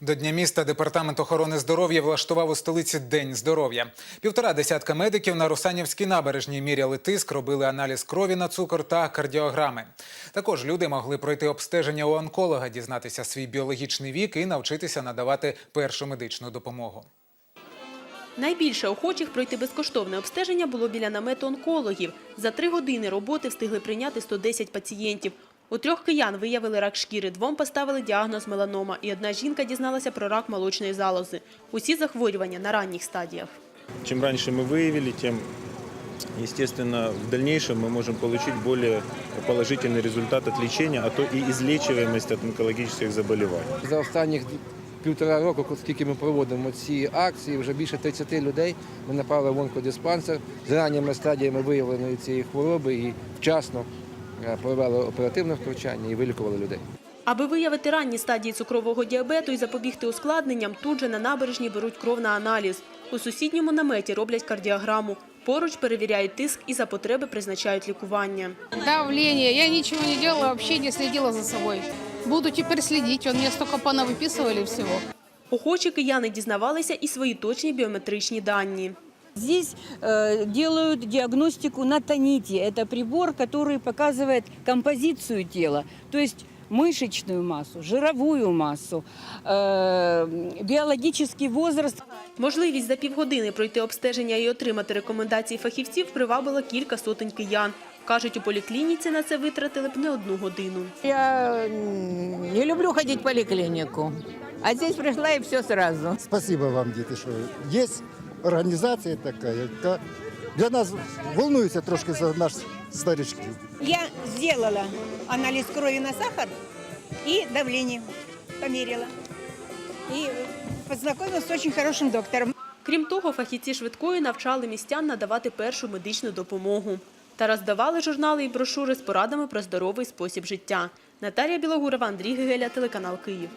До Дня міста департамент охорони здоров'я влаштував у столиці День здоров'я. Півтора десятка медиків на Русанівській набережній міряли тиск, робили аналіз крові на цукор та кардіограми. Також люди могли пройти обстеження у онколога, дізнатися свій біологічний вік і навчитися надавати першу медичну допомогу. Найбільше охочих пройти безкоштовне обстеження було біля намету онкологів. За три години роботи встигли прийняти 110 пацієнтів. У трьох киян виявили рак шкіри, двом поставили діагноз меланома, і одна жінка дізналася про рак молочної залози. Усі захворювання на ранніх стадіях. Чем раньше мы выявили, тем, естественно, в дальнейшем мы можем получить более положительный результат от лечения, а то и излечиваемость от онкологических заболеваний. За останніх півтора року, скільки ми проводимо ці акції, вже більше 30 людей ми направили в онкодиспансер з ранніми стадіями виявленої цієї хвороби і вчасно е, провели оперативне втручання і вилікували людей. Аби виявити ранні стадії цукрового діабету і запобігти ускладненням, тут же на набережні беруть кров на аналіз. У сусідньому наметі роблять кардіограму. Поруч перевіряють тиск і за потреби призначають лікування. Давление. Я ничего не делала, вообще не следила за собой. Буду теперь следить. Он мне столько понавыписывали всего. Охочі кияни дізнавалися і свої точні біометричні дані. Здесь э, делают диагностику на тоните. Это прибор, который показывает композицию тела, то есть мышечную массу, жировую массу, э, биологический возраст. Можливість за півгодини пройти обстеження і отримати рекомендації фахівців привабила кілька сотень киян. Кажуть, у поліклініці на це витратили б не одну годину. Я м, не люблю ходить в поликлинику. А здесь пришла и все сразу. Спасибо вам, діти, що є організація така, яка для нас волнується трошки за наш старичків. Я сделала анализ крови на сахар и давление померила. И познакомилась с очень хорошим доктором. Крім того, фахівці швидкої навчали містян надавати першу медичну допомогу. Та роздавали журнали і брошури з порадами про здоровий спосіб життя. Наталія Білогурова, Андрій Гегеля, телеканал Київ.